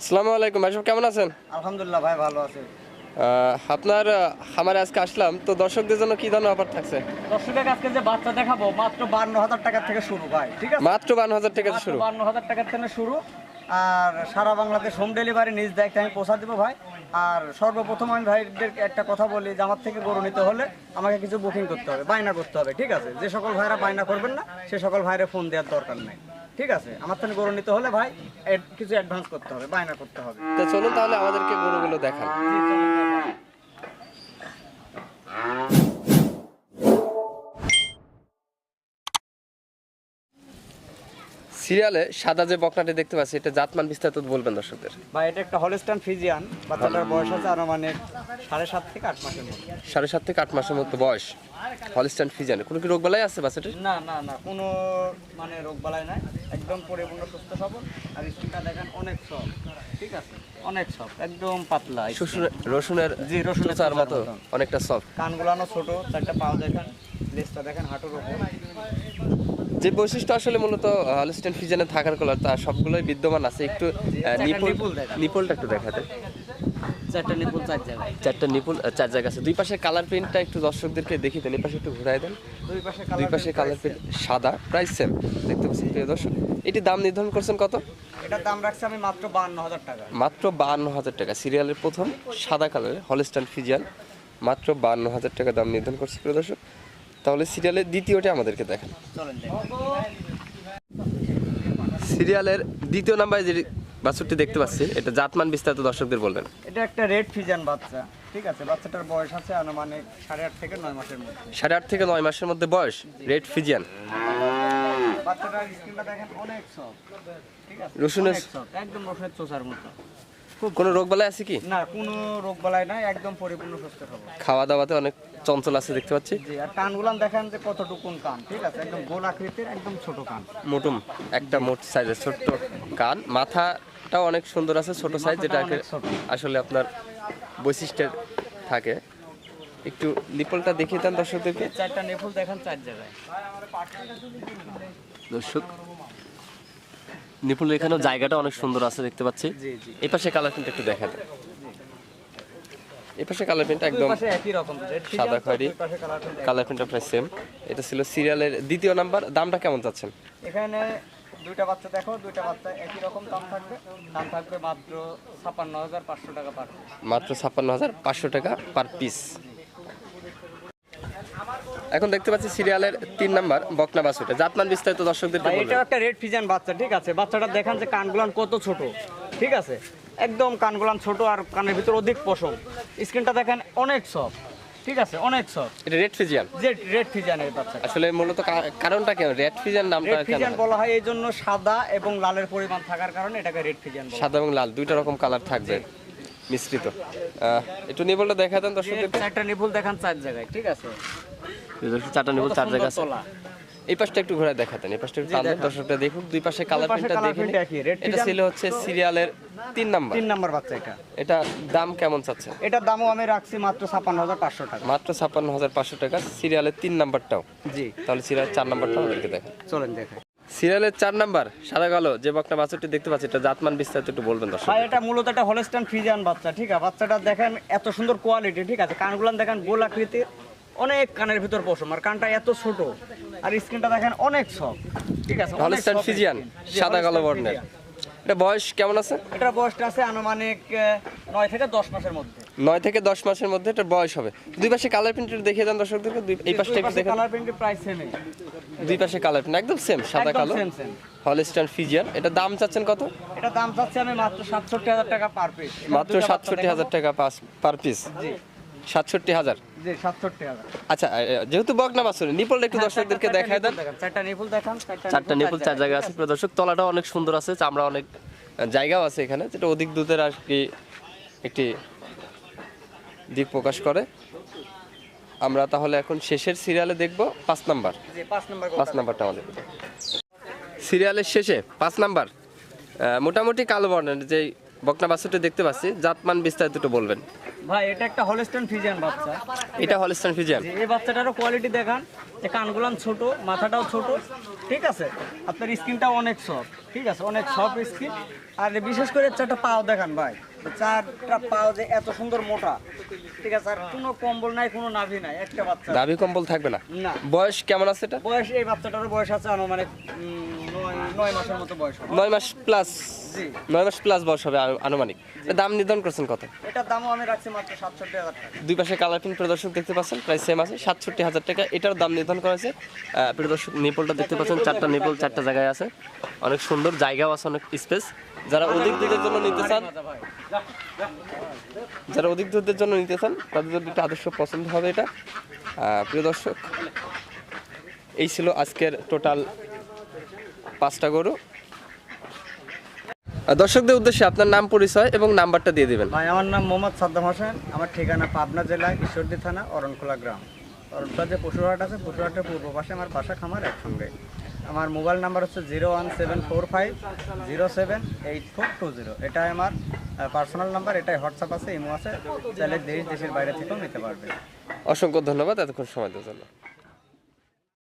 আসসালামু আলাইকুম ভাই কেমন আছেন? আলহামদুলিল্লাহ ভাই ভালো আছে। আপনার খামারে আজকে আসলাম তো দর্শকদের জন্য কি ধরনের অফার থাকছে? দর্শকের আজকে যে বাচ্চা দেখাবো মাত্র বান্ন হাজার টাকা থেকে শুরু ভাই ঠিক আছে? মাত্র বান্ন হাজার টাকা থেকে শুরু। বান্ন হাজার টাকা থেকে শুরু। আর সারা বাংলাদেশ হোম ডেলিভারি নিজ দায়িত্বে আমি পৌঁছা দেবো ভাই। আর সর্বপ্রথম আমি ভাইদের একটা কথা বলি যে আমার থেকে গরু নিতে হলে আমাকে কিছু বুকিং করতে হবে বায়না করতে হবে ঠিক আছে? যে সকল ভাইরা বায়না করবেন না সে সকল ভাইরা ফোন দেওয়ার দরকার নেই। ঠিক আছে আমার থেকে গরু নিতে হলে ভাই কিছু অ্যাডভান্স করতে হবে বায়না করতে হবে। তো চলুন তাহলে আমাদেরকে গরুগুলো দেখান। সিরিয়ালে সাদা যে বকনাটি দেখতে পাচ্ছি এটা জাতমান বিস্তারিত বলবেন দর্শকদের। ভাই এটা একটা হলস্টান ফিজিয়ান। বাচ্চাটার বয়স আছে আনুমানিক সাড়ে সাত থেকে আট মাসের মধ্যে। সাড়ে সাত থেকে আট মাসের মতো বয়স। Holstein Friesian. কোনো কি রোগ বালাই আছে বাচ্চাটির? না না না কোনো মানে রোগ বালাই নাই। একদম পরিপূর্ণ সুস্থ সবল। আর স্কিনটা দেখেন অনেক সফট ঠিক আছে? অনেক সফট একদম পাতলা। রসুনের রসুনের জি, রসুনের চোচার মতো। অনেকটা সফট কানগুলানো ছোট চারটা পাও দেখেন। লেজটা দেখেন হাঁটুর উপর যে বৈশিষ্ট্য আসলে মূলত হলিস্টান ফিজানে থাকার কলার তা সবগুলোই বিদ্যমান আছে। একটু নিপুল নিপুলটা একটু দেখাতে চারটা নিপুল চার জায়গায়। চারটা নিপুল চার জায়গা আছে। দুই পাশে কালার প্রিন্টটা একটু দর্শকদেরকে দেখিয়ে দেন। এই পাশে একটু ঘুরাই দেন। দুই পাশে দুই কালার পাশে কালার প্রিন্ট সাদা প্রাইস সেম দেখতে পাচ্ছেন প্রিয় দর্শক। এটি দাম নির্ধারণ করছেন কত? এটার দাম রাখছি আমি মাত্র বান্ন হাজার টাকা। মাত্র বান্ন হাজার টাকা। সিরিয়ালের প্রথম সাদা কালারের হলিস্টান ফিজিয়ান মাত্র বান্ন হাজার টাকা দাম নির্ধারণ করছে প্রিয় দর্শক। তাহলে সিরিয়ালের দ্বিতীয়টা আমাদেরকে দেখেন। সিরিয়ালের দ্বিতীয় নাম্বারে যে বাছুরটি দেখতে পাচ্ছি এটা জাতমান বিস্তারিত দর্শকদের বলবেন। এটা একটা রেড ফিজিয়ান বাচ্চা ঠিক আছে? বাচ্চাটার বয়স আছে আনুমানিক সাড়ে আট থেকে নয় মাসের মধ্যে। সাড়ে আট থেকে নয় মাসের মধ্যে বয়স রেড ফিজিয়ান। বাচ্চাটার স্কিনটা দেখেন অনেক সফট ঠিক আছে? রসুনের- একদম রসুনের চোষার মতো। কোনো রোগ বালাই আছে কি? না কোনো রোগ বালাই নাই একদম পরিপূর্ণ সুস্থ খবর খাওয়া দাওয়াতে অনেক চঞ্চল আছে দেখতে পাচ্ছি। জি আর কানগুলান দেখেন যে কতটুকুন কান ঠিক আছে? একদম গোল আকৃতির একদম ছোট কান। মোটুম একটা মোট সাইজের ছোট্ট কান। মাথাটাও অনেক সুন্দর আছে ছোট সাইজ যেটা। আসলে আপনার বৈশিষ্ট্যের থাকে। একটু নিপলটা দেখিয়ে দেন দর্শকদেরকে। চারটা নেফুল দেখেন চার জায়গায়। দর্শক নিপুলের এখানেও জায়গাটা অনেক সুন্দর আছে দেখতে পাচ্ছি। এই পাশে কালার কিন্তু একটু দেখা দেন এই পাশে কালার প্রিন্ট একদম সাদা খয়েরি। কালার প্রিন্ট প্রায় সেম এটা ছিল সিরিয়ালের দ্বিতীয় নাম্বার দামটা কেমন চাচ্ছেন? এখানে দুইটা বাচ্চা দেখো দুইটা বাচ্চা একই রকম দাম থাকবে। দাম থাকবে মাত্র ছাপ্পান্ন হাজার পাঁচশো টাকা পার মাত্র ছাপ্পান্ন হাজার পাঁচশো টাকা পার পিস এখন দেখতে পাচ্ছি সিরিয়ালের তিন নাম্বার বকনা বাসুটা। জাতমান বিস্তারিত বলবেন। এটাও একটা রেড ফিজিয়ান বাচ্চা ঠিক আছে? বাচ্চাটা দেখেন যে কানগুলান কত ছোট ঠিক আছে? একদম কানগুলান ছোট আর কানের ভিতর অধিক পশম। স্কিনটা দেখেন অনেক সফট ঠিক আছে অনেক সফট এটা রেড ফিজিয়ান যে রেড ফিজিয়ানের বাচ্চা। আসলে মূলত কারণটা কেন রেড ফিজিয়ান নামটা কেন? ফিজিয়ান বলা হয় এই জন্য সাদা এবং লালের পরিমাণ থাকার কারণে এটাকে রেড ফিজিয়ান বলা। সাদা এবং লাল দুইটা রকম কালার থাকবে মিশ্রিত। একটু নিবলটা দেখা দেন দর্শকদেরকে চারটা নিপুল দেখান চার জায়গায় ঠিক আছে। চারটা নিবল চার কত এই পাশটা একটু ঘুরে দেখাতেন এই পাশটা একটু। দর্শকটা দেখুক দুই পাশে কালার প্রিন্টটা এটা ছিল হচ্ছে সিরিয়ালের তিন নাম্বার। তিন নাম্বার বাচ্চা এটা। এটা দাম কেমন চাচ্ছে এটার দামও আমি রাখছি মাত্র ছাপ্পান্ন হাজার পাঁচশো টাকা। মাত্র ছাপ্পান্ন হাজার পাঁচশো টাকা সিরিয়ালের তিন নাম্বারটাও। জি। তাহলে চার নাম্বারটাও আমাদেরকে দেখেন। চলেন দেখেন সিরিয়ালের চার নাম্বার সাদা কালো যে বকনা বাছুরটি দেখতে পাচ্ছি এটা জাতমান বিস্তারিত একটু বলবেন দর্শক ভাই এটা মূলত একটা হলস্টান ফ্রিজিয়ান বাচ্চা ঠিক আছে? বাচ্চাটা দেখেন এত সুন্দর কোয়ালিটি ঠিক আছে? কানগুলান দেখেন গোল আকৃতির। অনেক কানের ভিতর পশম আর কানটা এত ছোট আর স্কিনটা দেখেন অনেক সফট ঠিক আছে? soft ফিজিয়ান সাদা কালো বর্ণের। এটা বয়স কেমন আছে? এটা বয়সটা আছে আনুমানিক আহ, নয় থেকে দশ মাসের মধ্যে। নয় থেকে দশ মাসের মধ্যে এটার বয়স হবে। দুই পাশে কালার প্রিন্টের দেখিয়ে দেন দর্শকদেরকে। দুই- এই পাশটা একটু দেখেন। কালার প্রিন্টের প্রাইস সেমই দুই পাশে কালার প্রিন্ট একদম সেম সাদা কালো। সেম সেম হলস্টাইন ফিজিয়ান এটা দাম চাচ্ছেন কত? এটা দাম চাচ্ছি আমি মাত্র সাতষট্টি হাজার টাকা পার পিস মাত্র সাতষট্টি হাজার টাকা পার পিস জি। সাতষট্টি হাজার। জি সাতষট্টি হাজার। আচ্ছা যেহেতু বকনা বাছুর নিপলটা একটু দর্শকদেরকে দেখায় দেন। চারটা নিপুল দেখান চারটা নিপুল চার জায়গা আছে। প্রিয় দর্শক তলাটা অনেক সুন্দর আছে চামড়া অনেক জায়গাও আছে এখানে যেটা অধিক দুধের আর কি একটি দিক প্রকাশ করে। আমরা তাহলে এখন শেষের সিরিয়ালে দেখব পাঁচ নাম্বার। পাঁচ নম্বর পাঁচ নাম্বারটা আমাদের। সিরিয়ালের শেষে পাঁচ নাম্বার মোটামুটি কালো বর্ণের যে বকনা বাছুরটি দেখতে পাচ্ছি। জাতমান বিস্তারিত একটু বলবেন। ভাই এটা একটা হলস্টেন ফিজিয়ান বাচ্চা। এটা হলিস্টান ফিজিয়ান এই বাচ্চাটারও কোয়ালিটি দেখান। যে কানগুলান ছোট মাথাটাও ছোট। ঠিক আছে? আপনার স্কিনটাও অনেক সফট ঠিক আছে? অনেক সফট স্কিন আর বিশেষ করে চারটা পাও দেখান ভাই। চারটা পাও যে এত সুন্দর মোটা। ঠিক আছে? আর কোনো কম্বল নাই কোনো নাভি নাই একটা বাচ্চা। দাবি কম্বল থাকবে না? না। বয়স কেমন আছে এটা? বয়স এই বাচ্চাটারও বয়স আছে আনুমানিক নয় মাসের মতো বয়স নয় মাস প্লাস জি। নয় মাস প্লাস বয়স হবে আনুমানিক। দাম নির্ধারণ করছেন কত? এটার দামও আমি রাখছি মাত্র সাতষট্টি হাজার টাকা। দুই পাশে কালার প্রদর্শক দেখতে পাচ্ছেন প্রায় সেম আছে সাতষট্টি হাজার টাকা। এটার দাম নির্ধারণ করা হয়েছে। আহ, প্রদর্শক নিপলটা দেখতে পাচ্ছেন চারটা নিপল চারটা জায়গায় আছে। অনেক সুন্দর জায়গাও আছে অনেক স্পেস যারা অধিক দুধের জন্য নিতে চান যারা অধিক দুধের জন্য নিতে চান তাদের জন্য এটা আদর্শ পছন্দ হবে এটা। আহ, প্রিয় দর্শক এই ছিল আজকের টোটাল পাঁচটা গরু। দর্শকদের উদ্দেশ্যে আপনার নাম পরিচয় এবং নাম্বারটা দিয়ে দিবেন। ভাই আমার নাম মোহাম্মদ সাদ্দাম হোসেন। আমার ঠিকানা পাবনা জেলা ঈশ্বরদী থানা অরণখোলা গ্রাম। অরণখোলা যে পশুরহাট আছে পশুরহাটের পূর্ব পাশে আমার বাসা খামার একসঙ্গে। আমার মোবাইল নাম্বার হচ্ছে zero one seven four five zero seven eight four two zero. এটাই আমার পার্সোনাল নাম্বার এটাই হোয়াটসঅ্যাপ আছে ইমো আছে। চাইলে দেশ দেশের বাইরে থেকেও নিতে পারবে। অসংখ্য ধন্যবাদ এতক্ষণ সময় দেওয়ার জন্য।